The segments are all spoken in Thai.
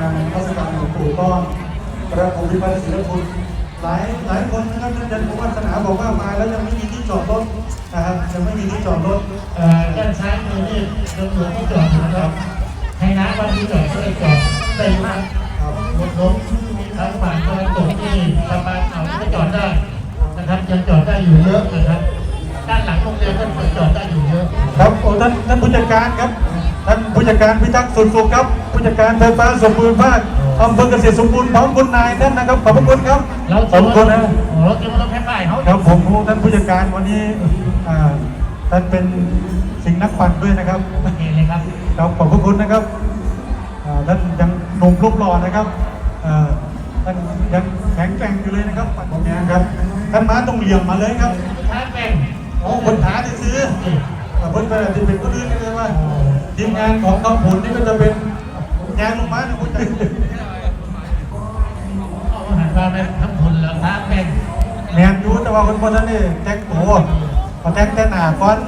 งานเทศกาลหลวงปู่ก็พระองค์พิพัฒน์ศิลปุหลายหลายคนนะครับท่านอาจารย์ผู้วัฒนาบอกว่ามาแล้วยังไม่มีที่จอดรถนะครับยังไม่มีที่จอดรถเอ่อด้านซ้ายมือนี่ตำรวจก็จอดอยู่นะครับให้น้ำวันที่จอดก็เลยจอดได้มากครับรถล้มทางผ่านตะวันตกที่สะพานเขาก็จอดได้นะครับยังจอดได้อยู่เยอะนะครับด้านหลังโรงเรียนก็จอดได้อยู่เยอะครับโอ้ท่านท่านผู้จัดการครับท่าน ผู้จัดการพิทักษ์สุนสุขครับ ผู้จัดการไฟฟ้าสมบูรณ์ภาคอำเภอเกษตรสมบูรณ์พร้อมคุณนายท่านนะครับขอบพระคุณครับเราขอบคุณนะเราจะมาต้องแค่ป้ายเขาครับผมท่านผู้จัดการวันนี้อ่าท่านเป็นสิงห์นักปั่นด้วยนะครับโอเคเลยครับครับขอบพระคุณนะครับอ่าท่านยังหนุ่มรูปหล่อนะครับอ่าท่านยังแข็งแกร่งอยู่เลยนะครับปั่นแบบนี้ครับท่านมาตรงเหลี่ยมมาเลยครับท้ายเป็นโอ้คนหาที่ซื้ออ่าเพิ่นไปที่เป็นคนอื่นก็เลยว่าทีม งานของเขาผลนี่ก็จะเป็นยางลงมานะคุณจักรเอาอาหารมาเป็นทั้งคนแล้วท้ายเป็นแมนยูแต่ว่าคนคนนั้นนี่แจ็คโอ้พอแจ็คแต่หนาก้อน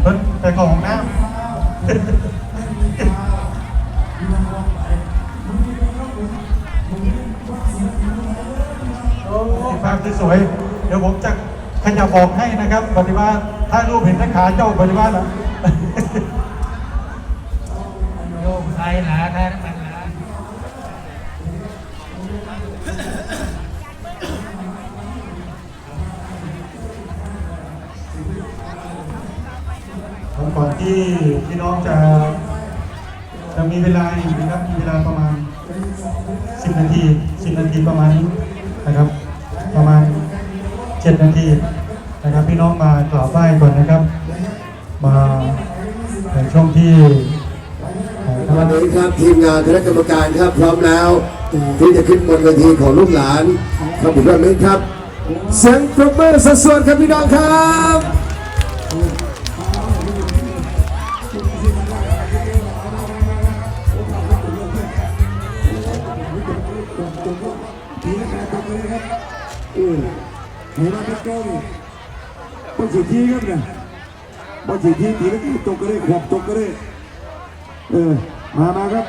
เพิ่นไปกองน้ำภาพสวยเดี๋ยวผมจะขยับบอกให้นะครับปฏิวัติถ้ารูปเห็นทั้งขาเจ้าปฏิวัติอะโไทยหลาไทยน้ำมันหลาผมก่อนที่พี่น้องจะจะมีเวลาอยู่นะครับมีเวลาประมาณ 10 นาที 10 นาทีประมาณนี้นะครับ ประมาณ 7 นาทีนะครับ พี่น้องมากราบไหว้ก่อนนะครับ มาในช่วงที่ วันนี้ครับทีมงานคณะกรรมการครับพร้อมแล้ว ที่จะขึ้นบนเวทีของลูกหลานครับผมวันนี้ครับ เสียงปรบมือสดๆครับพี่น้องครับอืมเห็นไหมครับเก้านี่บนสีทีครับเนี่ยบนสีทีทีแล้วก็ตกกระเด้ขวบตกกระเด้เออ มามาครับ